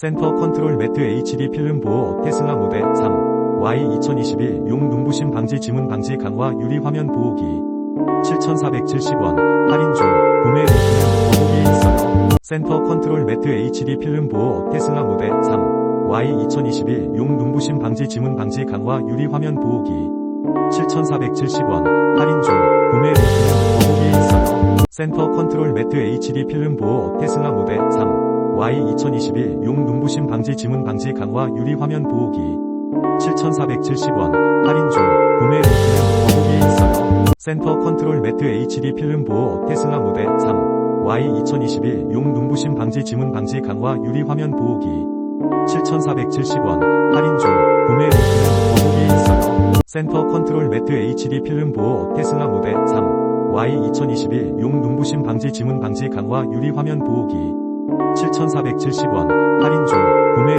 센터 컨트롤 매트 HD 필름 보호 테슬라 모델 3 Y2021 용 눈부심 방지 지문 방지 강화 유리 화면 보호기. 7,470원 할인 중 구매 링크는 더보기에 있어요. 센터 컨트롤 매트 HD 필름 보호 테슬라 모델 3 Y2021 용 눈부심 방지 지문 방지 강화 유리 화면 보호기. 7,470원 할인 중 구매 링크는 더보기에 있어요. 센터 컨트롤 매트 HD 필름 보호 테슬라 모델 3 Y2021 용 눈부심 방지 지문 방지 강화 유리 화면 보호기. 7,470원. 할인 중. 구매 링크는 더보기에 있어요. 센터 컨트롤 매트 HD 필름 보호 테슬라 모델 3 Y2021 용 눈부심 방지 지문 방지 강화 유리 화면 보호기. 7,470원. 할인 중. 구매 링크는 더보기에 있어요. 센터 컨트롤 매트 HD 필름 보호 테슬라 모델 3 Y2021 용 눈부심 방지 지문 방지 강화 유리 화면 보호기 7,470원 할인 중 구매